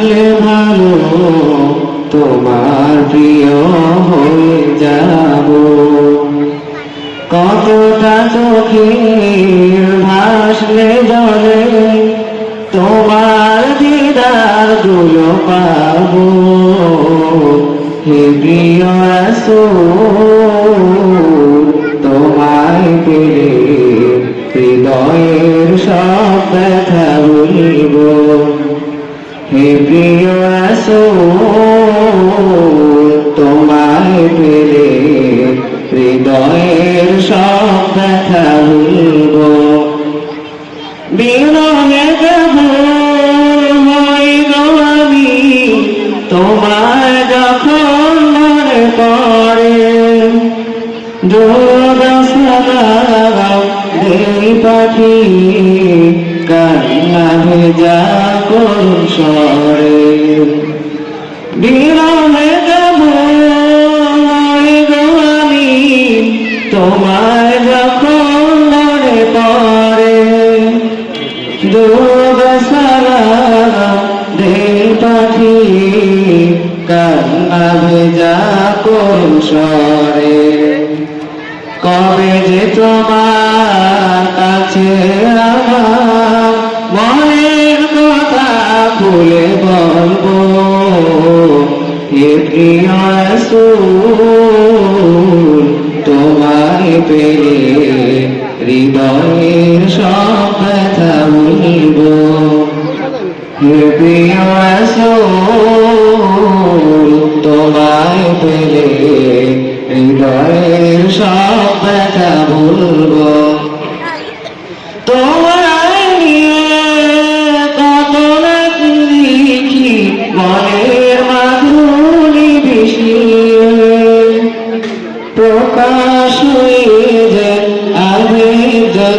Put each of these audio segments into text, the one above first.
আসলে ভালো, তোমার প্রিয় হয়ে যাব। কতটা চোখের ভাসলে জলে, তোমার দিদারগুলো পাবো। হে প্রিয় রাসূল হে প্রিয় তোমায় পেলে হৃদয়ের সব ব্যথা ভুলিব। বিরহে আমি তোমার যখন মনে পড়ে দেই পাখি কান্না তোমার যখন মনে পড়ে দুবসারা দেই পাখি কান্না ভেজা করুন সরে কবে যে তোমার কাছে মনের কথা খুলে বলব হে প্রিয় রাসূল পেলে হৃদয়ের সব হে প্রিয় তোমায় পেলে হৃদয়ের সব ব্যথা ভুলবো। তোমায় মনের প্রকাশ হয়ে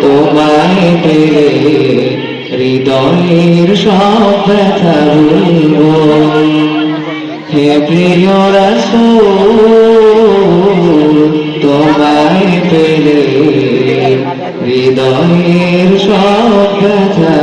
তোমায় পেলে হৃদয়ের সব ব্যথা ভুলবো। হে প্রিয় রাসূল তোমায় পেলে হৃদয়ের সব ব্যথা